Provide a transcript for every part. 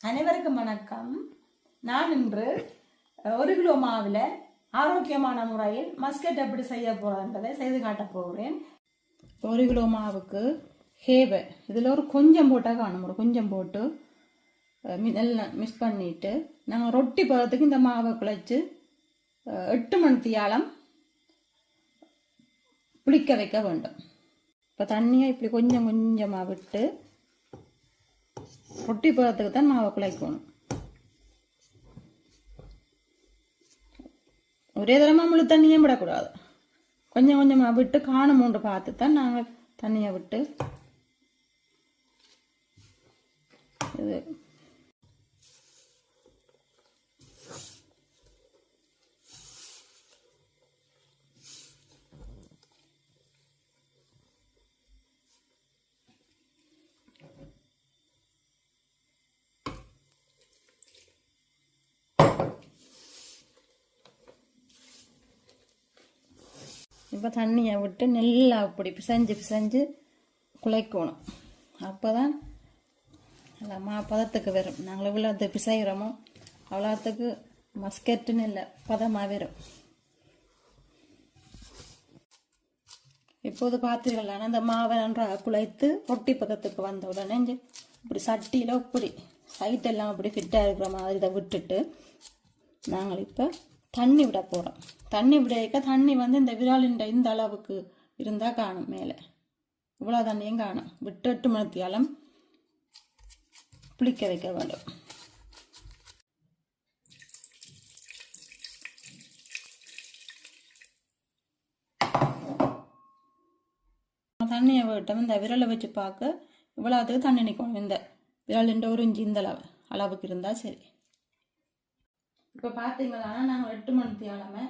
அனைவருக்கும் வணக்கம். நான் இன்று ஒரு கிலோ மாவில் ஆரோக்கியமான முறையில் மஸ்கட் எப்படி செய்ய போகிறேன்றதை செய்து காட்டப் போகிறேன். ஒரு கிலோ மாவுக்கு ஹேவை இதில் ஒரு கொஞ்சம் போட்டால் காணும் ஒரு கொஞ்சம் போட்டு அஹ், மி- மிக்ஸ் பண்ணிட்டு நாங்கள் ரொட்டி பதத்துக்கு இந்த மாவை குழைச்சி எட்டு மணி தியாலம் புளிக்க வைக்க வேண்டும். இப்போ தண்ணியை இப்படி கொஞ்சம் கொஞ்சமாக விட்டு ஒட்டி போகிறதுக்கு தான் மாவை குழைக்கணும் ஒரே தரமாக முழு தண்ணியும் விடக்கூடாது. கொஞ்சம் கொஞ்சமாக விட்டு காணும் மூன்று பார்த்து தான் நாங்கள் தண்ணியை விட்டு இது இப்போ தண்ணியை விட்டு நல்லா அப்படி பிசைஞ்சு பிசைஞ்சு குழைக்கணும். அப்போ தான் நல்லா மா பதத்துக்கு வரும். நாங்கள் எவ்வளோ அது பிசைகிறோமோ அவ்வளோத்துக்கு மஸ்கெட்டுன்னு இல்லை பதமாக வரும். இப்போது பார்த்தீர்களான அந்த மாவை நன்றாக குழைத்து ஒட்டி பதத்துக்கு வந்த உடனே இப்படி சட்டியில் இப்படி சைட்டெல்லாம் அப்படி ஃபிட்டாக இருக்கிற மாதிரி இதை விட்டுட்டு நாங்கள் இப்போ தண்ணி விட போகிறோம் தண்ணி விடையக்க தண்ணி வந்து இந்த விராலின்ற இந்த அளவுக்கு இருந்தால் காணும் மேலே. இவ்வளோ தண்ணியும் காணும். விட்டு எட்டு மணித்தியாலம் புளிக்க வைக்க வேண்டும். தண்ணியை விட்டோம். இந்த விரலை வச்சு பார்க்க இவ்வளோத்துக்கு தண்ணி நிற்கணும் இந்த விரலின்ற ஒரு இஞ்சி இந்த அளவு அளவுக்கு இருந்தால் சரி. இப்போ பார்த்தீங்கன்னா நாங்கள் எட்டு மணி தியானமே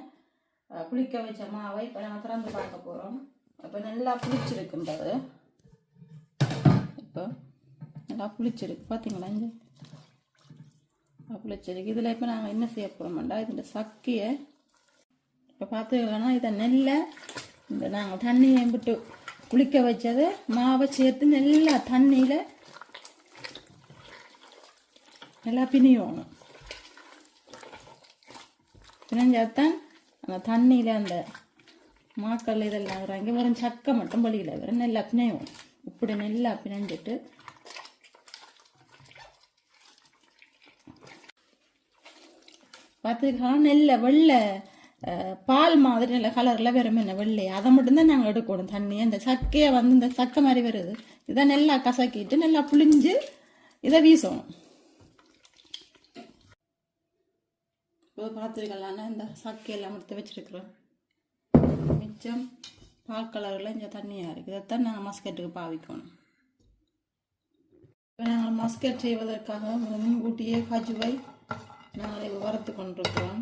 குளிக்க வச்ச மாவை இப்போ நாங்கள் திறந்து பார்க்க போகிறோம் இப்போ நல்லா புளிச்சிருக்குன்றது. இப்போ நல்லா புளிச்சிருக்கு. பார்த்தீங்களா இங்கே புளிச்சிருக்கு. இதில் இப்போ நாங்கள் என்ன செய்ய போகிறோம்டா இதோட சக்கையை இப்போ பார்த்தீங்கன்னா இதை நெல்லை இந்த நாங்கள் தண்ணியை விட்டு குளிக்க வச்சதை மாவை சேர்த்து நல்லா தண்ணியில் நல்லா பிணியணும். பிணைஞ்சாத்தான் அந்த தண்ணியில் அந்த மாக்கல் இதெல்லாம் இறங்கி வெறும் சக்கை மட்டும் வழியில் வெறும் நல்லா பிணையும் இப்படி நல்லா பிணைஞ்சிட்டு பார்த்துக்கலாம் நெல்லை வெள்ளை பால் மாதிரி நல்ல கலரில் வெறும் என்ன வெள்ளை. அதை மட்டும்தான் நாங்கள் எடுக்கணும் தண்ணி. அந்த சக்கையை வந்து இந்த சக்கை மாதிரி வருது. இதை நல்லா கசக்கிட்டு நல்லா புளிஞ்சு இதை வீசணும் இப்போ பார்த்துருக்கலாம்னா இந்த சக்கையெல்லாம் எடுத்து வச்சிருக்கிறோம். மிச்சம் பால் கலரில் இங்கே தண்ணியாக இருக்குது. இதைத்தான் நாங்கள் மஸ்கெட்டுக்கு பாவிக்கணும். இப்போ நாங்கள் மஸ்கெட் செய்வதற்காக முன்கூட்டியே கஜுவை நாங்கள் வறுத்து கொண்டிருக்கிறோம்.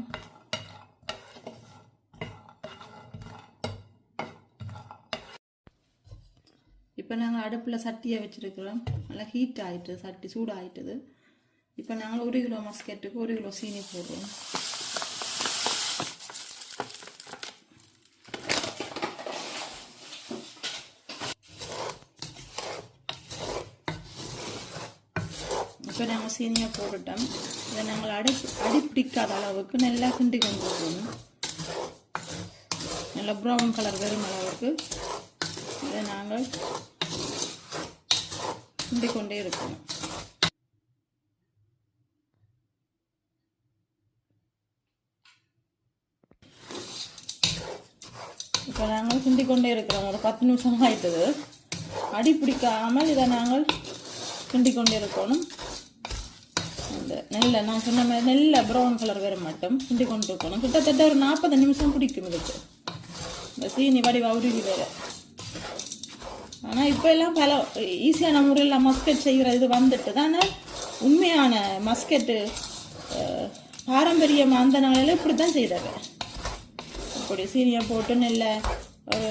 இப்போ நாங்கள் அடுப்பில் சட்டியை வச்சுருக்கிறோம். நல்லா ஹீட் ஆகிட்டு சட்டி சூடாகிட்டுது இப்போ நாங்கள் ஒரு கிலோ மஸ்கெட்டுக்கு ஒரு கிலோ சீனி போடுறோம். சீனியாக போட்டுட்டோம். இதை நாங்கள் அடி அடி பிடிக்காத அளவுக்கு நல்லா கிண்டி கொண்டு நல்லா ப்ரௌன் கலர் வரும் அளவுக்கு. இதை நாங்கள் கிண்டி கொண்டே இருக்கணும் இப்போ நாங்கள் கிண்டி கொண்டே இருக்கிறோம். ஒரு பத்து நிமிஷம் ஆயிட்டது. அடி பிடிக்காமல் இதை நாங்கள் கிண்டி கொண்டே இருக்கணும். இந்த நெல்லை நான் சொன்ன மாதிரி நெல்லை ப்ரௌன் கலர் வர மட்டும். கிண்டி கொண்டு இருக்கணும் கிட்டத்தட்ட ஒரு நாற்பது நிமிஷம் பிடிக்கும் இதுக்கு. இந்த சீனி வடிவா உருகி வேறு. ஆனால் இப்போ எல்லாம் பல ஈஸியான முறையில் மஸ்கெட் செய்கிற இது வந்துட்டு தானே. உண்மையான மஸ்கெட்டு பாரம்பரியமாக பாரம்பரியம் அந்த நாளில் இப்படி தான் செய்தாங்க. அப்படி சீனியை போட்டு நெல்லை ஒரு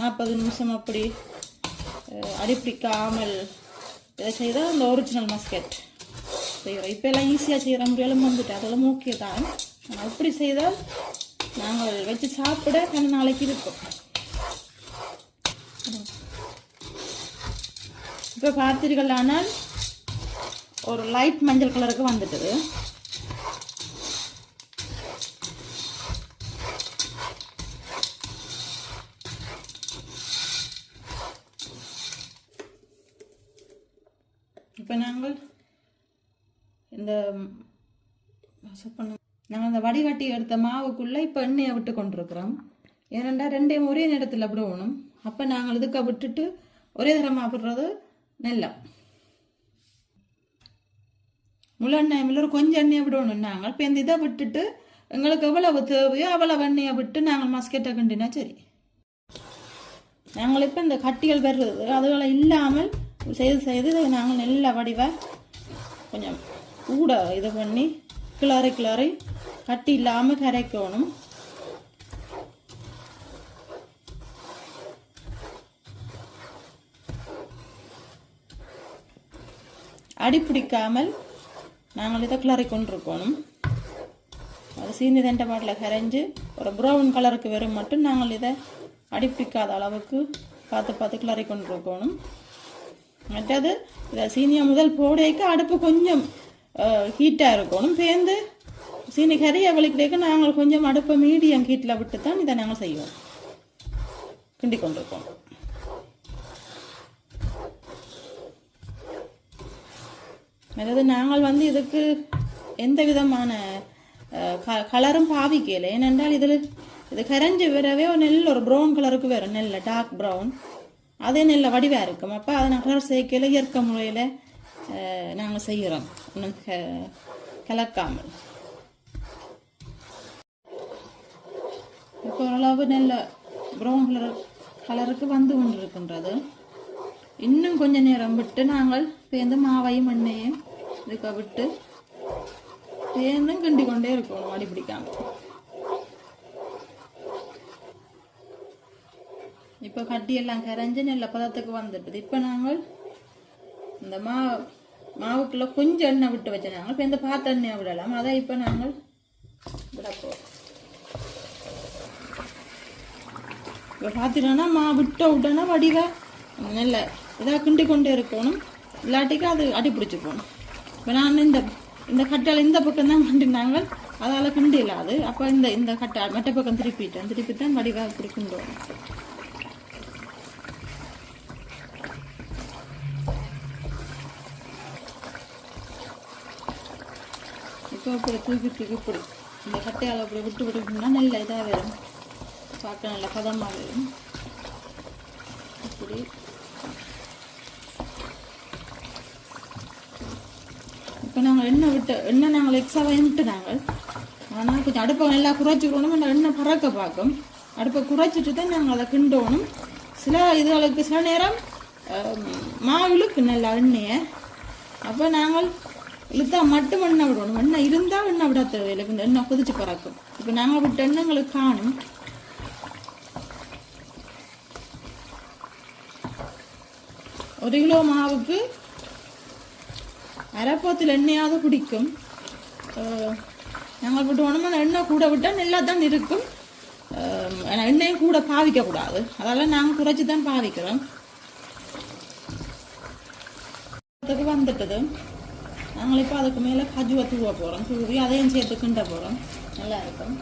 நாற்பது நிமிஷம் அப்படி அடிப்பிடிக்காமல் இதை செய்தால் அந்த ஒரிஜினல் மஸ்கெட் செய்கிறோம் இப்போ எல்லாம் ஈஸியாக செய்கிற முறையிலும் வந்துட்டு. அதெல்லாம் ஓகே தான். ஆனால் அப்படி செய்தால் நாங்கள் வச்சு சாப்பிட கண்ணு நாளைக்கு இருக்கும். இப்போ பார்த்தீர்கள் ஆனால் ஒரு லைட் மஞ்சள் கலருக்கு வந்துட்டது இப்போ நாங்கள் இந்த அந்த இந்த வடிகட்டி எடுத்த மாவுக்குள்ளே இப்போ எண்ணெயை விட்டு கொண்டிருக்கிறோம். ஏனெண்டா ரெண்டையும் ஒரே நேரத்தில் விடணும். அப்போ நாங்கள் இதுக்க விட்டுட்டு ஒரே தரமாக விடுறது நெல்லம். முழு எண்ணெய் ஒரு கொஞ்சம் எண்ணெயை விடணும் நாங்கள். இப்போ இந்த இதை விட்டுட்டு எங்களுக்கு எவ்வளவு தேவையோ அவ்வளவு எண்ணெயை விட்டு நாங்கள் மஸ்கெட்டை கண்டினா சரி. நாங்கள் இப்போ இந்த கட்டிகள் வருது அதுகளை இல்லாமல் செய்து செய்து இதை நாங்கள் நல்ல வடிவை கொஞ்சம் கூட இது பண்ணி கிளறி கிளறி கட்டி இல்லாமல் கரைக்கணும். அடி பிடிக்காமல் நாங்கள் இதை கிளறி கொண்டிருக்கணும். அது சீனி தண்டை பாட்டில் கரைஞ்சி ஒரு ப்ரௌன் கலருக்கு வெறும் மட்டும் நாங்கள் இதை அடி பிடிக்காத அளவுக்கு பார்த்து பார்த்து கிளறி கொண்டிருக்கணும். மற்றது இதை சீனியை முதல் போடைக்கு அடுப்பு கொஞ்சம் ஹீட்டாக இருக்கணும். சேர்ந்து சீனி கறியை வலிக்கிறதுக்கு நாங்கள் கொஞ்சம் அடுப்பை மீடியம் கீட்டில் விட்டு தான் இதை நாங்கள் செய்வோம். கிண்டி கொண்டிருக்கோம். அதாவது நாங்கள் வந்து இதுக்கு எந்த விதமான க கலரும் பாவிக்கல. ஏனென்றால் இதில் இது கரைஞ்சி வரவே ஒரு நெல் ஒரு ப்ரௌன் கலருக்கு வரும் நெல்ல டார்க் ப்ரௌன் அதே நெல்ல வடிவாக இருக்கும். அப்போ அதை நான் கலர் சேர்க்கையில் இயற்கை முறையில் நாங்கள் செய்கிறோம் க- கலக்காமல். ஓரளவு நல்ல ப்ரௌன் கலர் கலருக்கு வந்து கொண்டிருக்கின்றது. இன்னும் கொஞ்சம் நேரம் விட்டு நாங்கள் பேர்ந்து மாவையும் எண்ணெயும் இதுக்க விட்டு பேர்ந்தும் கிண்டி கொண்டே இருக்கணும் அடி பிடிக்காம. இப்போ கட்டியெல்லாம் கரைஞ்சு நல்ல பதத்துக்கு வந்துட்டுது. இப்போ நாங்கள் இந்த மா மாவுக்குள்ளே கொஞ்சம் எண்ணெய் விட்டு வச்சு நாங்கள் இப்போ இந்த பாத்த எண்ணெயை விடலாம். அதை இப்போ நாங்கள் விட போகிறோம் இப்போ பார்த்துட்டோன்னா மா விட்ட விட்டோன்னா வடிவ நல்ல இதாக கிண்டி கொண்டே இருக்கணும் இல்லாட்டிக்கு அது அடி பிடிச்சி போகணும் இப்போ நான் இந்த இந்த கட்டால் இந்த பக்கம் தான் கண்டினாங்க அதால் கிண்டி இல்லாது அப்போ இந்த இந்த கட்டால் மற்ற பக்கம் திருப்பிட்டேன் திருப்பி தான் வடிவாக இப்படி கிண்டு வரும் இப்போ இப்படி தூக்கி தூக்கி இப்படி இந்த கட்டையால் அப்படி விட்டு விட்டுட்டோம்னா நல்ல இதாக வரும் பார்க்க நல்ல பதமாக வரும் இப்படி. இப்போ நாங்கள் எண்ணெய் விட்டு எண்ணெய் நாங்கள் எக்ஸ்ட்ராவாக விட்டு நாங்கள் ஆனால் கொஞ்சம் அடுப்பை நல்லா குறைச்சிக்கணும் அந்த எண்ணெய் பறக்க பார்க்கும். அடுப்பை குறைச்சிட்டு தான் நாங்கள் அதை கிண்டோணும். சில இதுகளுக்கு சில நேரம் ஆம், நல்லா எண்ணெயை. அப்போ நாங்கள் இழுத்தா மட்டும் எண்ணெய் விடணும். எண்ணெய் இருந்தால் எண்ணெய் விட தேவையில்லை. இந்த எண்ணெய் கொதிச்சு பறக்கும். இப்போ நாங்கள் விட்ட எண்ணெய்களுக்கு காணும். ஒரு கிலோ மாவுக்கு அரைப்பத்தில் எண்ணெயாவது பிடிக்கும் அஹ், நாங்கள் உடம்பு அந்த எண்ணெய் கூட விட்டால் நல்லா தான் இருக்கும் எண்ணெயும் கூட பாவிக்கக்கூடாது அதெல்லாம் நாங்கள் குறைச்சி தான் பாவிக்கிறோம் அதுக்கு வந்துட்டது நாங்கள் இப்போ அதுக்கு மேலே கஜுவை தூவ போகிறோம் தூவி அதையும் சேர்த்து கிண்ட போகிறோம் நல்லா இருக்கும்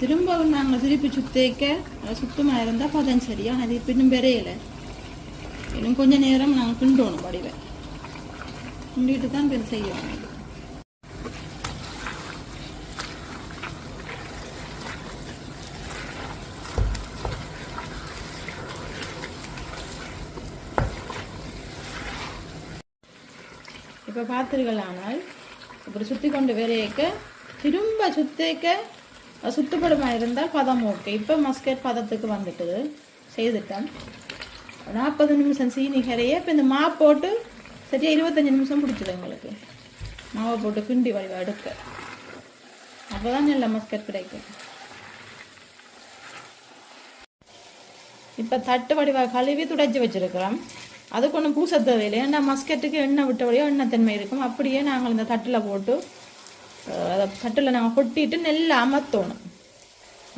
திரும்பவும் நாங்கள் திருப்பி சுத்தேக்க சுத்தமாக இருந்தால் பதம் சரியா? அது இன்னும் பெறையலை இன்னும் கொஞ்சம் நேரம் நாங்கள் கிண்டோணும் வடிவை. திண்டிட்டு தான் பெரு செய்யணும். இப்போ பார்த்தீர்களானால் அப்புறம் சுற்றி கொண்டு விரையக்க திரும்ப சுத்தேக்க சுத்தப்படமா இருந்தால் பதம் ஓகே. இப்போ மஸ்கட் பதத்துக்கு வந்துட்டு செய்துட்டேன் நாற்பது நிமிஷம் சீனி கரைய இப்போ இந்த மா போட்டு சரியா இருபத்தஞ்சி நிமிஷம் பிடிச்சது எங்களுக்கு. மாவை போட்டு கிண்டி வடிவா எடுக்க. அப்போ தான் நல்ல மஸ்கட் கிடைக்கும். இப்போ தட்டு வடிவாக கழுவி துடைச்சி வச்சிருக்கிறோம். அதுக்கு ஒன்றும் பூச தேவையில்லை ஏன்னா மஸ்கட்டுக்கு எண்ணெய் விட்டபடியோ எண்ணெய் தன்மை இருக்கும். அப்படியே நாங்கள் இந்த தட்டில் போட்டு அதை தட்டில் நாங்கள் கொட்டிட்டு நெல்லை அமர்த்தணும்.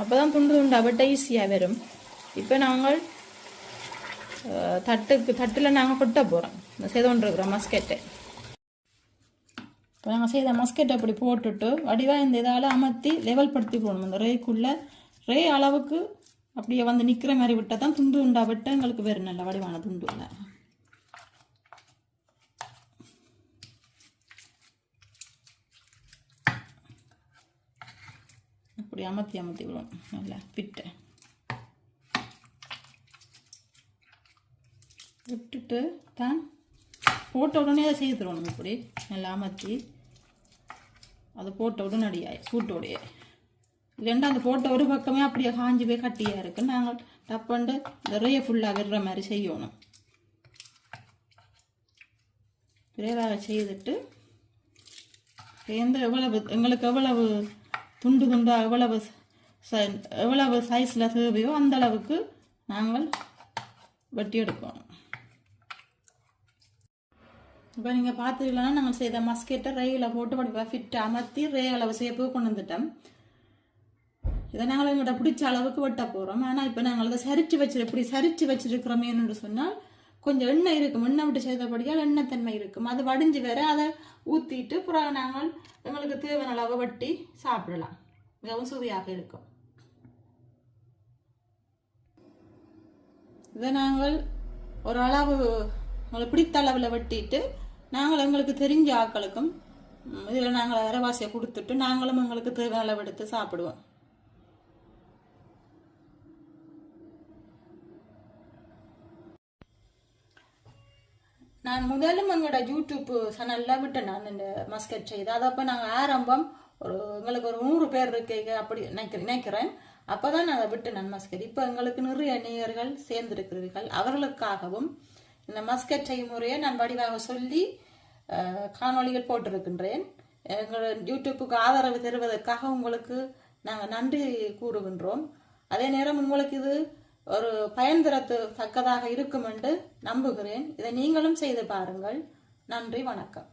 அப்போ தான் துண்டு துண்டு அவட்ட ஈஸியாக வரும். இப்போ நாங்கள் தட்டுக்கு தட்டில் நாங்கள் கொட்ட போகிறோம் இந்த செய்து கொண்டிருக்கிறோம் மஸ்கெட்டை. இப்போ நாங்கள் செய்த மஸ்கெட் அப்படி போட்டுட்டு வடிவாக இந்த இதால் அமர்த்தி லெவல் படுத்தி போகணும் இந்த ரேக்குள்ளே ரே அளவுக்கு அப்படியே வந்து நிற்கிற மாதிரி விட்டால் தான் துண்டு உண்டா விட்டு எங்களுக்கு வேறு நல்ல வடிவான துண்டு இல்லை அப்படி அமர்த்தி அமர்த்தி விடும் நல்லா பிட்டை. விட்டுட்டு தான் போட்ட உடனே அதை செய்துடணும் இப்படி நல்லா அமர்த்தி அது போட்ட உடனடியாய் சூட்டோடைய இல்லைண்டா அந்த போட்ட ஒரு பக்கமே அப்படியே காஞ்சி போய் கட்டியாக இருக்கு. நாங்கள் டப்பண்டு நிறைய ஃபுல்லாக விடுற மாதிரி செய்யணும். விரைவாக செய்துட்டு எந்த எவ்வளவு எங்களுக்கு எவ்வளவு துண்டு துண்டாக எவ்வளவு எவ்வளவு சைஸில் தேவையோ அந்த அளவுக்கு நாங்கள் வெட்டி எடுக்கணும். இப்போ நீங்கள் பார்த்துக்கலாம் நாங்கள் செய்த மஸ்கெட்டை ரேயில் போட்டு படிப்பா ஃபிட் அமர்த்தி ரே அளவு சேப்பு கொண்டு வந்துட்டோம். இதை நாங்கள் எங்கள்கிட்ட பிடிச்ச அளவுக்கு வெட்ட போகிறோம் ஆனால் இப்போ நாங்கள் அதை சரிச்சு வச்சு இப்படி சரிச்சு வச்சிருக்கிறோமேன்னு சொன்னால் கொஞ்சம் எண்ணெய் இருக்கும் எண்ணெய் விட்டு செய்தபடியால் எண்ணெய் தன்மை இருக்கும். அது வடிஞ்சு வேற அதை ஊற்றிட்டு பிறகு நாங்கள் எங்களுக்கு தேவையான அளவு வெட்டி சாப்பிடலாம். மிகவும் சுவையாக இருக்கும். இதை நாங்கள் ஒரு அளவு உங்களை பிடித்த அளவில் வெட்டிட்டு நாங்கள் எங்களுக்கு தெரிஞ்ச ஆக்களுக்கும் இதில் நாங்கள் அரைவாசியை கொடுத்துட்டு நாங்களும் எங்களுக்கு தேவை அளவு எடுத்து சாப்பிடுவோம். நான் முதலும் எங்களோட யூடியூப் சேனலில் விட்டேன் நான் இந்த மஸ்கட் செய்து அது அப்போ நாங்கள் ஆரம்பம். ஒரு எங்களுக்கு ஒரு நூறு பேர் இருக்கீங்க அப்படி நினைக்கிறேன் நினைக்கிறேன். அப்போ தான் நான் விட்டு நான் மஸ்கட் இப்போ எங்களுக்கு நிறைய நேயர்கள் சேர்ந்திருக்கிறீர்கள். அவர்களுக்காகவும் இந்த மஸ்கட் செய்முறையை முறையை நான் வடிவாக சொல்லி காணொலிகள் காணொளிகள் போட்டிருக்கின்றேன். எங்களோட யூடியூப்புக்கு ஆதரவு தருவதற்காக உங்களுக்கு நாங்கள் நன்றி கூறுகின்றோம். அதே நேரம் உங்களுக்கு இது ஒரு பயன் தரத்து தக்கதாக இருக்கும் என்று நம்புகிறேன். இதை நீங்களும் செய்து பாருங்கள். நன்றி வணக்கம்.